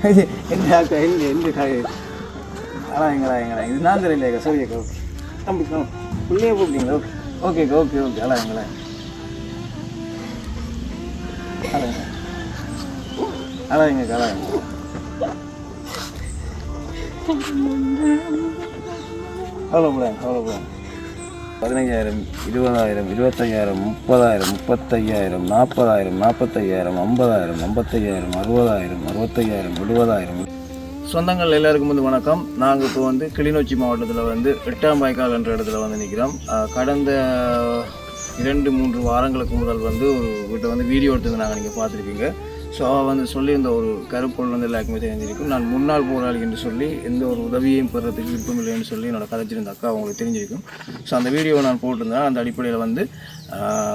இது என்ன அக்கா என்ன என்ன காய் அழாங்களா எங்களா இது நான் தெரியலையா சரி அக்கா தம்பி பிள்ளைய கூப்பிட்டீங்களா ஓகே ஓகே ஓகே ஓகே அழாங்களா அழாங்க அழாங்க அழாங்க கவலைப்படாங்க கவலைப்படாங்க பதினஞ்சாயிரம் இருபதாயிரம் இருபத்தையாயிரம் முப்பதாயிரம் முப்பத்தையாயிரம் நாற்பதாயிரம் நாற்பத்தையாயிரம் ஐம்பதாயிரம் ஐம்பத்தையாயிரம் அறுபதாயிரம் அறுபத்தையாயிரம் எழுபதாயிரம். சொந்தங்கள் எல்லாருக்கும் வந்து வணக்கம். நாங்கள் இப்போ வந்து கிளிநொச்சி மாவட்டத்தில் வந்து எட்டாம் வாய்க்கால் என்ற இடத்துல வந்து நிற்கிறோம் கடந்த இரண்டு மூன்று வாரங்களுக்கு முதல் வந்து ஒரு வீட்டை வந்து வீடியோ எடுத்தது நாங்கள் நீங்கள் பார்த்துருப்பீங்க. ஸோ அவள் வந்து சொல்லியிருந்த ஒரு கருப்பொருள் வந்து எல்லாருக்குமே தெரிஞ்சிருக்கும் நான் முன்னாள் போராளி என்று சொல்லி எந்த ஒரு உதவியையும் பெறதுக்கு விருப்பம் இல்லைன்னு சொல்லி என்னோட கதைச்சிருந்த அக்கா அவங்களுக்கு தெரிஞ்சிருக்கும். ஸோ அந்த வீடியோவை நான் போட்டிருந்தேன். அந்த அடிப்படையில் வந்து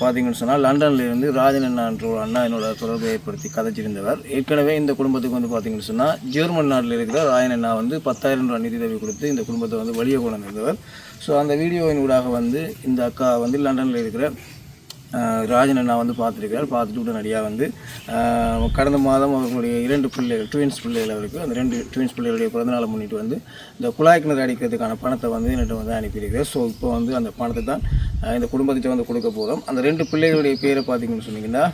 பார்த்தீங்கன்னு சொன்னால் லண்டன்ல இருந்து ராஜன் அண்ணா என்ற ஒரு அண்ணா என்னோட தொடர்பை ஏற்படுத்தி கதைச்சிருந்தவர். ஏற்கனவே இந்த குடும்பத்துக்கு வந்து பார்த்தீங்கன்னு சொன்னால் ஜெர்மன் நாட்டில் இருக்கிற ராயன் அண்ணா வந்து பத்தாயிரம் ரூபாய் நிதி உதவி கொடுத்து இந்த குடும்பத்தை வந்து வெளியே கொண்டு வந்திருந்தவர் ஸோ அந்த வீடியோவின் ஊடாக வந்து இந்த அக்கா வந்து லண்டனில் இருக்கிற ராஜன் அண்ணா வந்து பார்த்துருக்கார் பார்த்துட்டு உடனடியாக வந்து கடந்த மாதம் அவர்களுடைய இரண்டு பிள்ளைகள் ட்வின்ஸ் பிள்ளைகள் அவருக்கு அந்த ரெண்டு ட்வின்ஸ் பிள்ளைகளுடைய பிறந்தநாளை முன்னிட்டு வந்து இந்த குழாய் கிணறு அடிக்கிறதுக்கான பணத்தை வந்து என்கிட்ட வந்து அனுப்பியிருக்கிறார். ஸோ இப்போ வந்து அந்த பணத்தை தான் இந்த குடும்பத்திட்ட வந்து கொடுக்க போகிறோம் அந்த ரெண்டு பிள்ளைகளுடைய பேரை பார்த்தீங்கன்னு சொன்னீங்கன்னா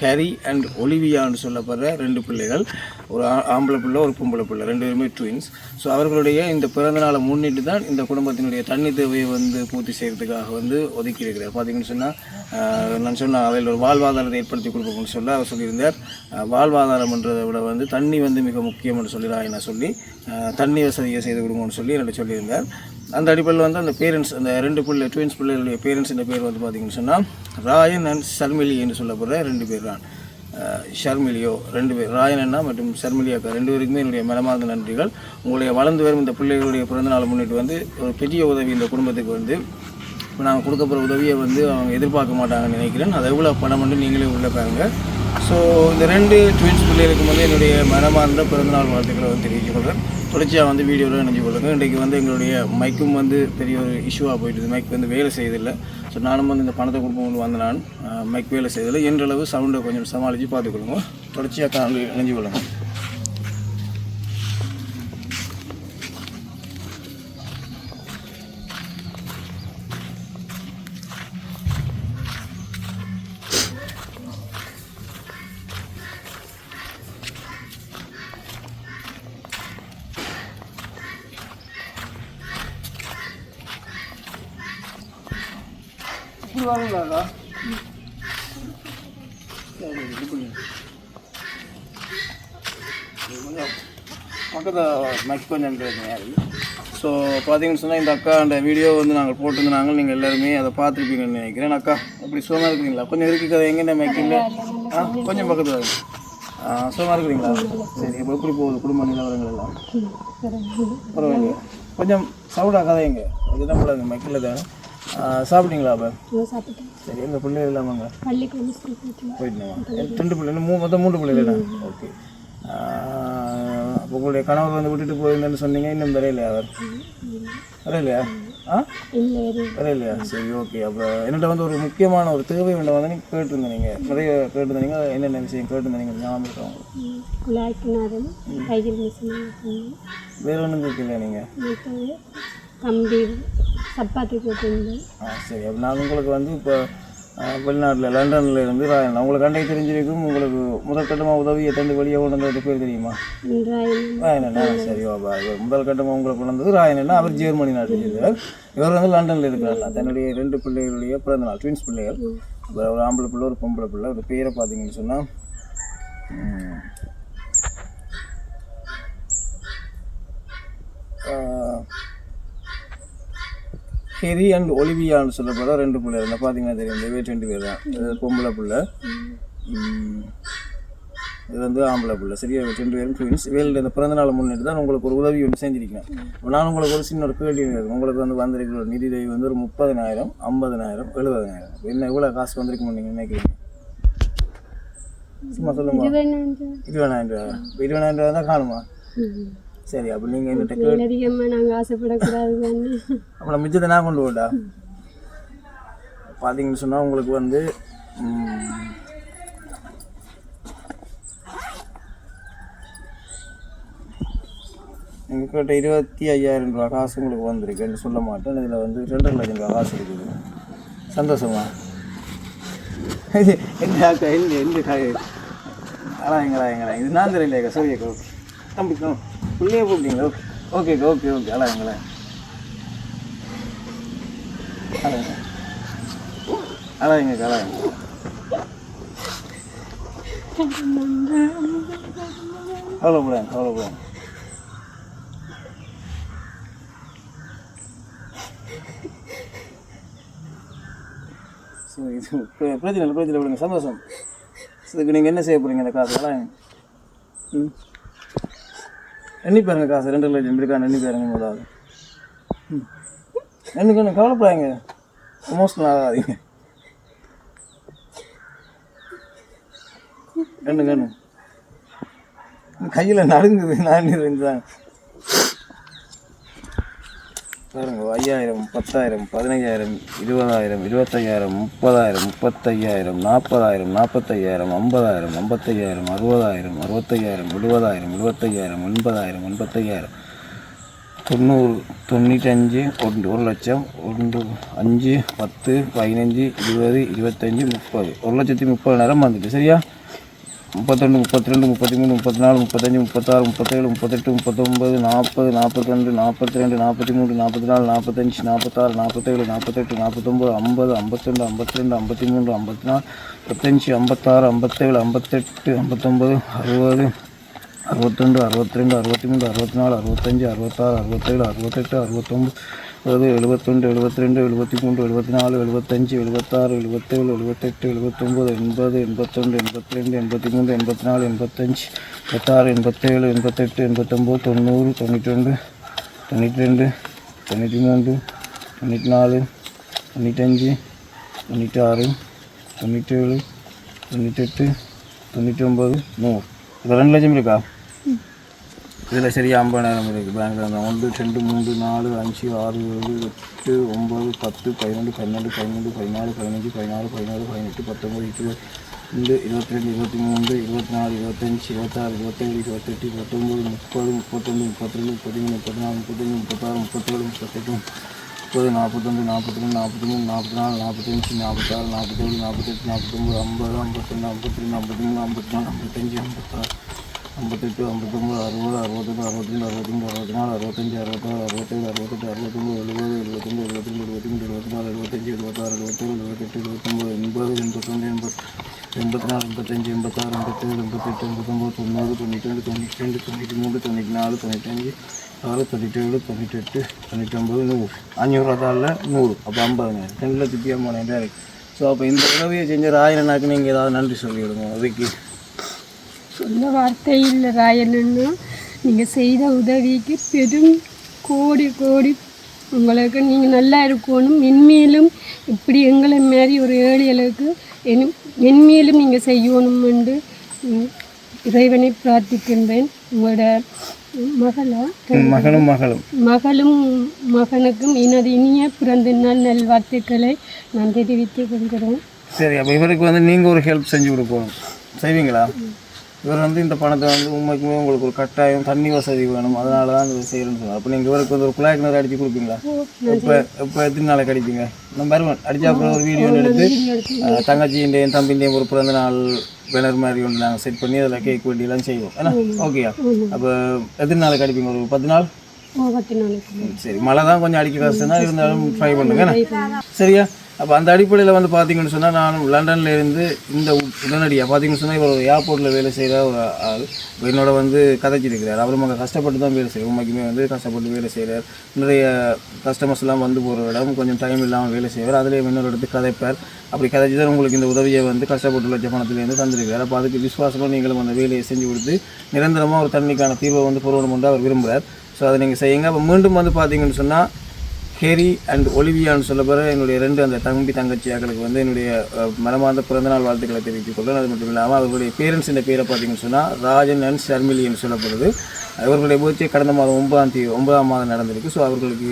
ஹேரி அண்ட் ஒலிவியான்னு சொல்லப்படுற ரெண்டு பிள்ளைகள். ஒரு ஆ- ஆம்பளை பிள்ளை ஒரு பொம்பளை பிள்ளை. ரெண்டு பேருமே ட்வின்ஸ் ஸோ அவர்களுடைய இந்த பிறந்த நாளை முன்னிட்டு தான் இந்த குடும்பத்தினுடைய தண்ணி தேவையை வந்து பூர்த்தி செய்கிறதுக்காக வந்து ஒதுக்கி இருக்கிறார் பார்த்தீங்கன்னு சொன்னால் நான் சொன்ன அவையில் ஒரு வாழ்வாதாரத்தை ஏற்படுத்தி கொடுப்போம்னு சொல்ல அவர் சொல்லியிருந்தார். வாழ்வாதாரம்ன்றதை விட வந்து தண்ணி வந்து மிக முக்கியம்னு சொல்லி நான் சொல்லி தண்ணி வசதியை செய்து கொடுங்கன்னு சொல்லி என்னோட சொல்லியிருந்தார். அந்த அடிப்படையில் வந்து அந்த பேரண்ட்ஸ் அந்த ரெண்டு பிள்ளை ட்வின்ஸ் பிள்ளைகளுடைய பேரண்ட்ஸ் இந்த பேர் வந்து பார்த்திங்கன்னு சொன்னால் ராயன் அண்ட் சர்மிலி என்று சொல்லப்படுற ரெண்டு பேர் தான் ஷர்மிலியோ ரெண்டு பேர் ராயன் அண்ணா மற்றும் ஷர்மிலியாக்கா ரெண்டு பேருக்குமே என்னுடைய மனமார்ந்த நன்றிகள். உங்களுடைய வளர்ந்து வரும் இந்த பிள்ளைகளுடைய பிறந்தநாள் முன்னிட்டு வந்து ஒரு பெரிய உதவி இந்த குடும்பத்துக்கு வந்து இப்போ நாங்கள் கொடுக்க போகிற உதவியை வந்து அவங்க எதிர்பார்க்க மாட்டாங்கன்னு நினைக்கிறேன். அதை எவ்வளோ பணம் வந்து நீங்களே உள்ளே பாருங்கள் ஸோ இந்த ரெண்டு ட்வீட்ஸ் பிள்ளைகளுக்கு வந்து என்னுடைய மனமார்ந்த பிறந்தநாள் வாழ்த்துக்களை வந்து தெரிவித்துக் கொள்கிறேன் தொடர்ச்சியாக வந்து வீடியோவில் நினைஞ்சு கொள்ளுங்க இன்றைக்கு வந்து எங்களுடைய மைக்கும் வந்து பெரிய ஒரு இஷ்யூவாக போயிட்டு மைக் வந்து வேலை செய்யதில்லை ஸோ நானும் வந்து இந்த பணத்தை கொடுப்போம்னு வந்து நான் மைக் வேலை செய்யதில்லை என்றளவு சவுண்டை கொஞ்சம் சமாளித்து பார்த்துக்கொள்ளுங்க. தொடர்ச்சியாக காணொலி நினைஞ்சு கொள்ளுங்கள். ఇప్పుడు வரலாடா சரி கொஞ்சம் பக்கத்தில் மைக் கொஞ்சம் ஸோ பார்த்தீங்கன்னு சொன்னால் இந்த அக்கா அந்த வீடியோ வந்து நாங்கள் போட்டிருந்தாங்க நீங்கள் எல்லாருமே அதை பார்த்துருப்பீங்கன்னு நினைக்கிறேன். அக்கா அப்படி சுகமாக இருக்கிறீங்களா? கொஞ்சம் இருக்கு கதை எங்கே மைக் ஆ கொஞ்சம் பக்கத்தில் ஆ சுகமாக இருக்கிறீங்களா? சரி இப்போ எப்படி போகுது குடும்ப நிலவரங்கள் எல்லாம்? பரவாயில்லையா. கொஞ்சம் சவுடாக எங்கே அதுதான் போடாது மைக்கில் தான். சாப்பிட்டீங்களா அப்போ? சரி எங்கள் பிள்ளைகள் இல்லாமங்க போயிட்டுமா ரெண்டு பிள்ளை இன்னும் மூ மொத்தம் மூன்று பிள்ளைகள் ஓகே. அப்போ உங்களுடைய கணவர் வந்து விட்டுட்டு போயிருந்தேன்னு சொன்னீங்க இன்னும் வரையிலையா அவர்? வரையிலையா? ஆ? வரையிலையா? சரி ஓகே. அப்போ என்னட்ட வந்து ஒரு முக்கியமான ஒரு தேவை ஒன்று வந்து நீங்கள் கேட்டிருந்தேன் நீங்கள் நிறைய கேட்டிருந்தீங்க என்னென்ன விஷயம் கேட்டிருந்தீங்க ஞாபகம் வேற ஒன்றும் கேட்கலையா நீங்கள் கம்பி சப்பாத்தி போட்டிருந்தேன். ஆ சரி. அப்போ நான் உங்களுக்கு வந்து இப்போ வெளிநாட்டில் லண்டனில் இருந்து ராயன் உங்களுக்கு கண்டை தெரிஞ்சிருக்கும். உங்களுக்கு முதல் கட்டமாக உதவியை தந்து வெளியே கொண்டு வந்தது? பேர் தெரியுமா? ராயனண்ணா சரி பாபா இவர் முதல் கட்டமாக உங்களுக்கு கொண்டு வந்தது அவர் ஜெர்மனி நாட்டில் இருக்கிறார் இவர் வந்து லண்டனில் இருக்கிறார். தன்னுடைய ரெண்டு பிள்ளைகளுடைய பிறந்த நாள் ட்வின்ஸ் பிள்ளைகள். ஒரு ஒரு ஆம்பளை பிள்ளை ஒரு பொம்பளை பிள்ளை. ஒரு பேரை பார்த்தீங்கன்னு சொன்னால் ஹெரி அண்ட் ஒலிவியான்னு சொல்லப்படுற ரெண்டு பிள்ளை. இருந்தால் பார்த்தீங்கன்னா தெரியும். வீட்டு ரெண்டு பேர் தான் இது பொம்பளை பிள்ளை. இது வந்து ஆம்பளை பிள்ளை. சரியா? ரெண்டு பேரும் ட்வின்ஸ் வேலையில் இந்த பிறந்த நாள் முன்னிட்டு தான் உங்களுக்கு ஒரு உதவி ஒன்று செஞ்சிருக்கேன் நான் உங்களுக்கு ஒரு சின்ன ஒரு கேள்வி. உங்களுக்கு வந்து வந்திருக்கிற ஒரு நிதி உதவி வந்து ஒரு முப்பதினாயிரம் ஐம்பதினாயிரம் எழுபதினாயிரம். என்ன எவ்வளோ காசு வந்திருக்குன்னு நீங்கள் நினைக்கிறீங்க? சும்மா சொல்லுங்க. இருபதாயிரம் ரூபா இருபதாயிரம் ரூபா தான் காணுமா? சரி அப்போ நீங்கள் என்கிட்ட கேட்டு அதிகமாக நாங்கள் ஆசைப்படக்கூடாது அப்புறம் மிச்சத்தை நான் கொண்டு போட்டா பார்த்தீங்கன்னு சொன்னால் உங்களுக்கு வந்து ம், எங்கள் கிட்ட இருபத்தி ஐயாயிரம் ரூபா காசு உங்களுக்கு வந்திருக்குன்னு சொல்ல மாட்டேன். இதில் வந்து ரெண்டரை லட்சம் ரூபா காசு இருக்குது. சந்தோஷமா? இது எந்த அக்கா எந்த எந்த காய் அழாங்கடா எங்கடா இது நான் தெரியலையாக்கா சோவியக்கா தம்பி தம்பி. உள்ளே போட்டீங்களா? ஓகே. ஓகே ஓகே ஓகே அழாங்களே அழகுங்க அழாங்க அழாங்க கவலைப்படாங்க கவலைப்படாங்க சரி இது பிர- பிரச்சனை இல்லை பிரச்சனை விடுங்க சந்தோஷம். இதுக்கு நீங்கள் என்ன செய்ய போகிறீங்க இந்த காசு? ம். எண்ணி பாருங்க காசு ரெண்டு லட்சம் இருக்கான்னு எண்ணி பாருங்க முதலாவது ம். எனக்கு ஒன்றும் கவலைப்படாங்க எமோஷனல் ஆகாதீங்க. கண்ணு கண்ணு. கையில் நடுங்குது நான் இருந்தாங்க பாருங்க ஐயாயிரம் பத்தாயிரம் பதினைஞ்சாயிரம் இருபதாயிரம் இருபத்தையாயிரம் முப்பதாயிரம் முப்பத்தையாயிரம் நாற்பதாயிரம் நாற்பத்தையாயிரம் ஐம்பதாயிரம் ஐம்பத்தையாயிரம் அறுபதாயிரம் அறுபத்தையாயிரம் எழுபதாயிரம் எழுபத்தையாயிரம் ஒன்பதாயிரம் ஒன்பத்தையாயிரம் தொண்ணூறு தொண்ணூற்றஞ்சு ஒன்று ஒரு லட்சம் ஒன்று அஞ்சு பத்து பதினஞ்சு இருபது இருபத்தஞ்சி முப்பது. ஒரு லட்சத்தி முப்பதாயிரம் வந்துட்டு சரியா? முப்பத்தொன்று முப்பத்தி ரெண்டு முப்பத்தி மூணு முப்பத்தி நாலு முப்பத்தஞ்சு முப்பத்தாறு முப்பத்தேழு முப்பத்தெட்டு முப்பத்தொம்பது நாற்பது நாற்பத்தி ரெண்டு நாற்பத்தி ரெண்டு நாற்பத்தி மூணு நாற்பத்தி நாலு நாற்பத்தஞ்சு நாற்பத்தாறு நாற்பத்தேழு நாற்பத்தெட்டு நாற்பத்தொம்பது ஐம்பது ஐம்பத்தி ஐம்பத்தி ரெண்டு ஐம்பத்தி மூணு ஐம்பத்தி நாலு ஐம்பத்தஞ்சு ஐம்பத்தாறு ஐம்பத்தேழு ஐம்பத்தெட்டு ஐம்பத்தொம்பது அறுபது அறுபத்தெண்டு அறுபத்தி ரெண்டு அறுபத்தி மூணு அறுபத்தி நாலு அறுபத்தஞ்சு அறுபத்தாறு அறுபத்தேழு அறுபத்தெட்டு அறுபத்தொம்பது எழுபத்தொண்டு எழுபத்தி ரெண்டு எழுபத்தி மூன்று எழுபத்தி நாலு எழுபத்தஞ்சு எழுபத்தாறு எழுபத்தேழு எழுபத்தெட்டு எழுபத்தொம்பது எண்பது எண்பத்தொண்டு எண்பத்தி ரெண்டு எண்பத்தி மூன்று எண்பத்தி நாலு எண்பத்தஞ்சு எண்பத்தாறு எண்பத்தேழு எண்பத்தெட்டு எண்பத்தொம்பது தொண்ணூறு தொண்ணூற்றி ரெண்டு தொண்ணூற்றி ரெண்டு தொண்ணூற்றி மூன்று தொண்ணூற்றி நாலு இதில் சரியா ஐம்பதாயிரம் இருக்குது பேங்க்கில் இருந்தால் ஒன்று ரெண்டு மூணு நாலு அஞ்சு ஆறு ஏழு எட்டு ஒம்பது பத்து பதினொன்று பன்னெண்டு பதினொன்று பதினாலு பதினஞ்சு பதினாறு பதினாறு பதினெட்டு பத்தொம்பது இருபது ரெண்டு இருபத்தி ரெண்டு இருபத்தி மூணு இருபத்தி நாலு இருபத்தஞ்சி இருபத்தாறு இருபத்தேழு இருபத்தெட்டு இருபத்தொம்பது முப்பது முப்பத்தொன்று முப்பத்தி ரெண்டு முப்பத்தி மூணு முப்பத்தி நாலு முப்பத்தஞ்சு முப்பத்தாறு முப்பத்தேழு முப்பத்தெட்டு முப்பது நாற்பத்தொன்று நாற்பத்தி ரெண்டு நாற்பத்தி மூணு நாற்பத்தி நாலு நாற்பத்தஞ்சு நாற்பத்தாறு நாற்பத்தேழு நாற்பத்தெட்டு நாற்பத்தொம்பது ஐம்பது ஐம்பத்தொன்று ஐம்பத்தி ரெண்டு ஐம்பத்தி மூணு ஐம்பத்தி நாலு ஐம்பத்தஞ்சு ஐம்பத்தாறு. ஐம்பத்தெட்டு ஐம்பத்தொம்பது அறுபது அறுபத்தெட்டு அறுபத்தி ரெண்டு அறுபத்தி அறுபத்தி நாலு அறுபத்தஞ்சு அறுபத்தாறு அறுபத்தேழு அறுபத்தெட்டு அறுபத்தொம்பது எழுபது எழுபத்தொன்று எழுபத்தி ரெண்டு எழுபத்தி மூணு நாலு எழுபத்தஞ்சு எழுபத்தாறு எழுபத்தேழு எழுபத்தெட்டு எழுபத்தொம்பது எண்பது எண்பத்தொன்று எண்பது எண்பத்தி நாலு எண்பத்தஞ்சு எண்பத்தாறு எண்பத்தேழு எண்பத்தெட்டு எண்பத்தொம்பது தொண்ணூறு தொண்ணூற்றி ரெண்டு தொண்ணூற்றி ரெண்டு தொண்ணூற்றி மூணு தொண்ணூற்றி நாலு தொண்ணூற்றஞ்சு ஆறு தொண்ணூற்றேழு தொண்ணூற்றெட்டு தொண்ணூற்றொம்பது நூறு அஞ்சூறு தாளில் நூறு அப்போ ஐம்பதுங்க ரெண்டு லட்சத்தி ஐம்பதாயிரம் இருக்குது ஸோ அப்போ இந்த உதவியை செஞ்ச ராயனாக்கு நீங்கள் ஏதாவது நன்றி சொல்லிவிடுங்க அதுக்கு சொல்ல வார்த்தை இல்லை ராயனன்னா நீங்கள் செய்த உதவிக்கு பெரும் கோடி கோடி உங்களுக்கு நீங்கள் நல்லா இருக்கணும். மென்மேலும் இப்படி எங்களை மாரி ஒரு ஏழைகளுக்கு என் மென்மேலும் நீங்கள் செய்யணும் என்று இறைவனை பிரார்த்திக்கின்றேன். உங்களோட மகளா? மகனும் மகளும். மகளும் மகனுக்கும் எனது இனிய பிறந்த நாள் நல்வாழ்த்துக்களை நான் தெரிவித்துக் கொள்கிறேன். சரி அப்போ இவருக்கு வந்து நீங்கள் ஒரு ஹெல்ப் செஞ்சு கொடுக்கணும் செய்வீங்களா? இவர் வந்து இந்த பணத்தை வந்து உண்மைக்குமே உங்களுக்கு ஒரு கட்டாயம் தண்ணி வசதி வேணும். அதனால தான் இது செய்யணும்னு சொன்னார். அப்போ நீங்கள் இவருக்கு வந்து ஒரு குழாய் கிணறு அடித்து கொடுப்பீங்களா? இப்போ இப்போ எத்தனை நாளைக்கு அடிப்பீங்க நான் வருவேன். அடிச்சா அப்புறம் ஒரு வீடியோ எடுத்து தங்கச்சியின்டையும் தம்பிண்டையும் ஒரு பிறந்த நாள் பேனர் மாதிரி ஒன்று நாங்கள் செட் பண்ணி அதில் கேக் வெட்டிலாம் செய்வோம். ஏன்னா ஓகேயா அப்போ எத்தனை நாளைக்கு அடிப்பீங்க ஒரு பத்து நாள்? சரி மழை தான் கொஞ்சம் அடிக்க கஷ்டம் தான் இருந்தாலும் ட்ரை பண்ணுங்க? சரியா? அப்போ அந்த அடிப்படையில் வந்து பார்த்தீங்கன்னு சொன்னால் நான் லண்டன்லேருந்து இந்த உடனடியாக பார்த்தீங்கன்னு சொன்னால் இவர் ஏர்போர்ட்டில் வேலை செய்கிற ஒரு ஆள். என்னோட வந்து கதைச்சிருக்கிறார். அவர் மக கஷ்டப்பட்டு தான் வேலை செய்கிறார் உண்மைக்குமே வந்து கஷ்டப்பட்டு வேலை செய்கிறார் நிறைய கஸ்டமர்ஸ்லாம் வந்து போகிற இடம் கொஞ்சம் டைம் இல்லாமல் வேலை செய்வார். அதிலே இன்னொரு இடத்துக்கு கதைப்பார். அப்படி கதைச்சி தான் உங்களுக்கு இந்த உதவியை வந்து கஷ்டப்பட்டு லட்ச பணத்துலேருந்து தந்திருக்கார் அப்போ அதுக்கு விசுவாசமாக நீங்களும் அந்த வேலையை செஞ்சு கொடுத்து நிரந்தரமாக ஒரு தண்ணிக்கான தீர்வை வந்து பொருள் என்று அவர் விரும்புகிறார் ஸோ அதை நீங்கள் செய்யுங்க. அப்போ மீண்டும் வந்து பார்த்தீங்கன்னு சொன்னால் ஹேரி அண்ட் ஒலிவியான்னு சொல்லப்படுற என்னுடைய ரெண்டு அந்த தம்பி தங்கச்சியாக்களுக்கு வந்து என்னுடைய மனமார்ந்த பிறந்தநாள் வாழ்த்துக்களை தெரிவித்துக் கொள்கிறேன். அது மட்டும் இல்லாமல் அவர்களுடைய பேரண்ட்ஸின் பேரை பார்த்தீங்கன்னு சொன்னால் ராஜன் அண்ட் ஷர்மிலி என்று சொல்லப்படுது. அவர்களுடைய பூச்சி கடந்த மாதம் ஒன்பதாம் தேதி ஒன்பதாம் மாதம் நடந்திருக்கு. ஸோ அவர்களுக்கு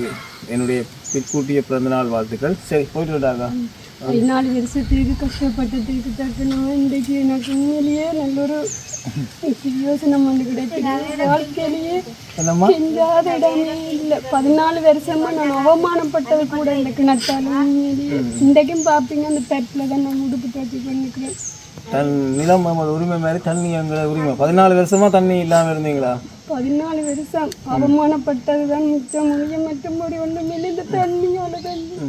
என்னுடைய பிற்கூட்டிய பிறந்தநாள் வாழ்த்துக்கள். சரி போயிட்டு விட்டாக்கா பதினாலு வருஷத்துக்கு கஷ்டப்பட்டதுக்கு தக்கணும் இன்றைக்கு எனக்கு உண்மையிலேயே நல்ல ஒரு யோசனம் வந்து கிடைக்குது. வாழ்க்கையிலேயே செஞ்சாத இடமே இல்லை. பதினாலு வருஷமா நான் அவமானப்பட்டது கூட இந்த கிணத்தால உண்மையிலேயே. இன்றைக்கும் பார்ப்பீங்க அந்த தட்டில் தான் நான் உடுப்பு தட்டி பண்ணிக்கிறேன் தன் நிலம் உரிமை மாதிரி தண்ணி எங்களை உரிமை. பதினாலு வருஷமா தண்ணி இல்லாமல் இருந்தீங்களா? பதினாலு வருஷம். அவமானப்பட்டது தான் மிச்சம் முடிய மற்றபடி ஒன்றும் இந்த தண்ணியால தண்ணி.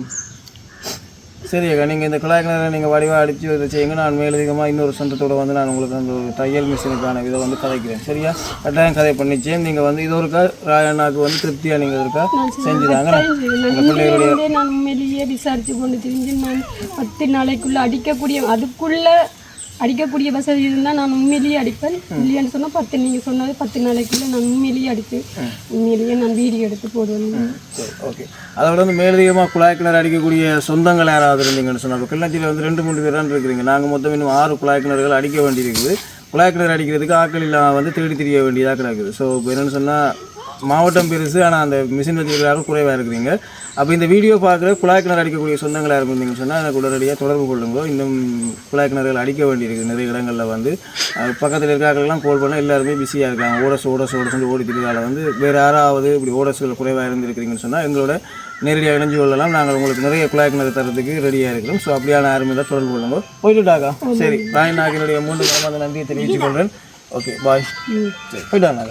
சரி அக்கா நீங்கள் இந்த குழாய் கிணறு நீங்கள் வடிவாக அடித்து இதை செய்யுங்க. நான் மேலதிகமாக இன்னொரு சொந்தத்தோட வந்து நான் உங்களுக்கு அந்த ஒரு தையல் மிஷினுக்கான இதை வந்து கதைக்கிறேன். சரியா? கட்டாயம் கதை பண்ணிச்சேன் நீங்கள் வந்து இது ஒருக்கா ராயண்ணாக்கு வந்து திருப்தியாக நீங்கள் இருக்கா செஞ்சுதாங்க. நான் உண்மையிலேயே விசாரிச்சு கொண்டு தெரிஞ்சு நான் பத்து நாளைக்குள்ள அடிக்கக்கூடிய அதுக்குள்ள அடிக்கக்கூடிய வசதி இருந்தால் நான் உண்மையிலேயே அடிப்பேன். இல்லையான்னு சொன்னால் பத்து நீங்கள் சொன்னது பத்து நாளைக்குள்ள நான் உண்மையிலேயே அடித்து உண்மையிலேயே நான் வீடியோ எடுத்து போடுவேன். ஓகே. அதோட வந்து மேலதிகமாக குழாய் கிணறு அடிக்கக்கூடிய சொந்தங்கள் யாராவது இருந்தீங்கன்னு சொன்னாங்க கிள்ளச்சியில் வந்து ரெண்டு மூணு பேர் தான் இருக்கிறீங்க. நாங்கள் மொத்தம் இன்னும் ஆறு குழாய் கிணறுகள் அடிக்க வேண்டியிருக்குது. குழாய் கிணறு அடிக்கிறதுக்கு ஆட்கள் இல்லாமல் வந்து தேடி தெரிய வேண்டியதாக கிடக்குது. ஸோ இப்போ என்னென்னு சொன்னால் மாவட்டம் பெருசு ஆனால் அந்த மிஷின் வச்சுருக்கிறாரும் குறைவாக இருக்கிறீங்க அப்போ இந்த வீடியோ பார்க்குற குழாய் கிணறு அடிக்கக்கூடிய சொந்தங்களாக இருந்தீங்கன்னு சொன்னால் எனக்கு உடனடியாக தொடர்பு கொள்ளுங்க. இன்னும் குழாய் கிணறுகள் அடிக்க வேண்டியிருக்கு நிறைய இடங்களில் வந்து. பக்கத்தில் இருக்கார்கள்லாம் கால் பண்ணால் எல்லாருமே பிஸியாக இருக்காங்க. ஓடஸ் ஓடஸ் ஓடஸ் ஓடி திருவிழாவில் வந்து வேறு யாராவது இப்படி ஓடஸ்கள் குறைவாக இருந்திருக்கிறீங்கன்னு சொன்னால் எங்களோட நேரடியாக இணைஞ்சு கொள்ளலாம். நாங்கள் உங்களுக்கு நிறைய குழாய் கிணறு தரத்துக்கு ரெடியாக இருக்கிறோம். ஸோ அப்படியான யாருமே தான் தொடர்பு கொள்ளுங்க. போயிட்டுட்டாக்கா சரி ராய் நாகினுடைய மூன்று கிழமை நன்றியை தெரிவித்துக் கொள்கிறேன் ஓகே பாய் சரி போயிட்டாங்க